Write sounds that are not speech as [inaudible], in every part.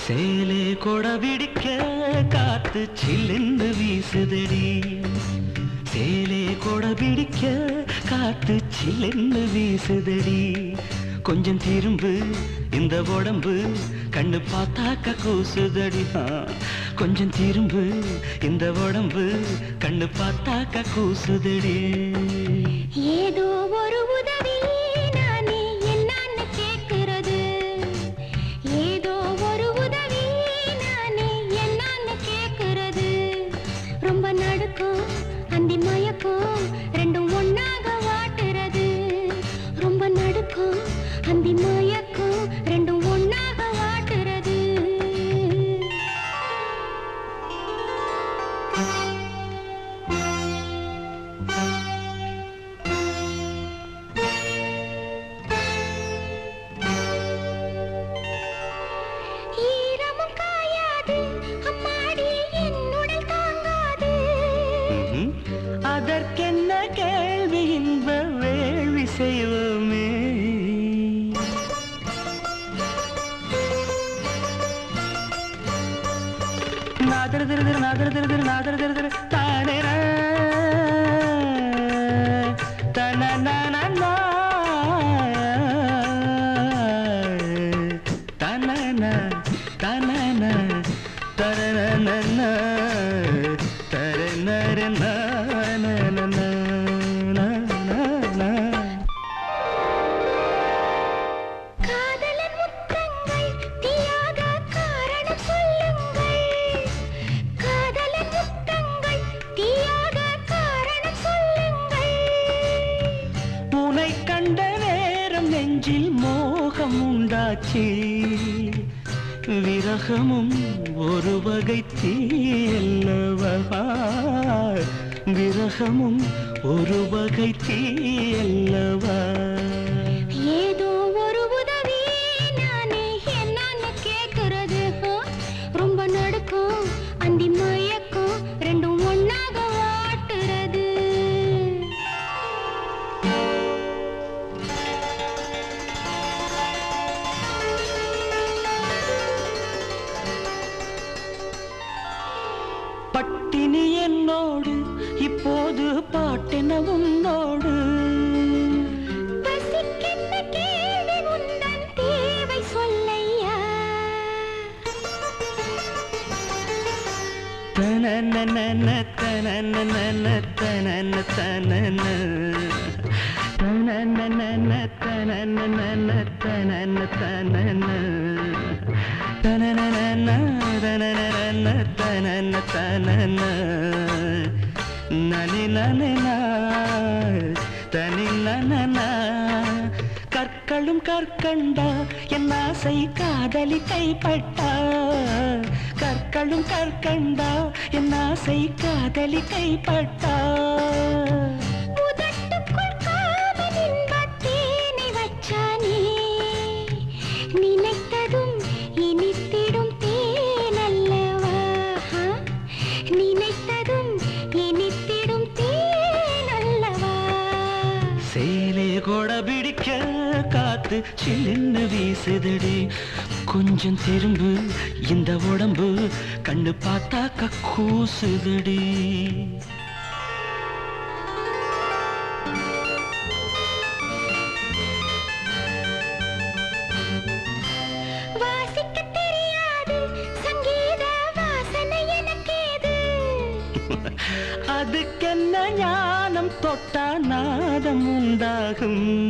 சேலே கொட விடிக்க காத்து சில்லென்று வீசுதடி. சேலே கொட பிடிக்க காத்து சில்லென்னு வீசுதடி. கொஞ்சம் திரும்பு இந்த உடம்பு கண்ணு பார்த்தாக்க கூசுதடி. கொஞ்சம் திரும்பு இந்த உடம்பு கண்ணு பார்த்தாக்க கூசுதடி. ஏதோ ஒரு உதவி நானே என்னான்னு கேட்கிறது. ஏதோ ஒரு உதவி நானே என்னான்னு கேட்கிறது. ரொம்ப நடுக்கும் அந்தி மயக்கம் ரெண்டும் கேள்வி இன்ப வேள்வி செய்வோமே நாதர திரு திரு நாதர திரு திரு நாதர திரு திரு தானே தன தனன தனன தரனன காட்சி விரகமும் ஒரு வகை தீயல்லவா? விரகமும் ஒரு வகை தீயல்லவா? என்னோடு இப்போது பாட்டென உன்னோடு. தனன தனன. தனனனன தனனனன தனன தனன. தனனனன தனனனன தனன தனன. நனி நனனா தனி நனனா கற்களும் கற்கண்டா என் ஆசை காதலி கைப்பட்டா. கற்களும் கற்கண்டா என் ஆசை காதலி கைப்பட்டா. காத்து சில்லுன்னு வீசுதடி. கொஞ்சம் திரும்பு இந்த உடம்பு கண்ணு பார்த்தாக்க கூசுதடி. வாசிக்கத் தெரியாது சங்கீத வாசனை எனக்கேது. [laughs] அதுக்கென்ன ஞானம் தொட்டா நாதம் உண்டாகும்?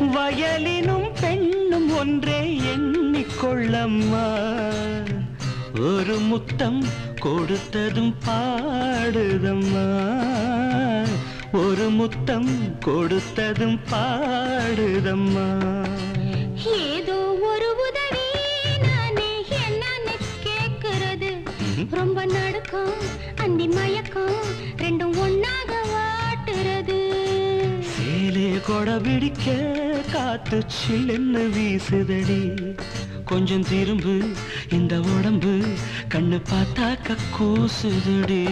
வயலினும் பெண்ணும் ஒன்றே எண்ணிக்கொள்ளம்மா. ஒரு முத்தம் கொடுத்ததும் பாடுதம்மா. ஒரு முத்தம் கொடுத்ததும் பாடுதம்மா. ஏதோ ஒரு உதவி நானே என்னன்னு கேக்குறது. ரொம்ப நடுக்கம் அந்தி மயக்கம் ரெண்டும் ஒன்னாக வாட்டுறது சேலே கொடை பிடிக்க காத்து சில்லுன்னு வீசுதடி. கொஞ்சம் திரும்பு இந்த உடம்பு கண்ணு பார்த்தாக்க கூசுதடி.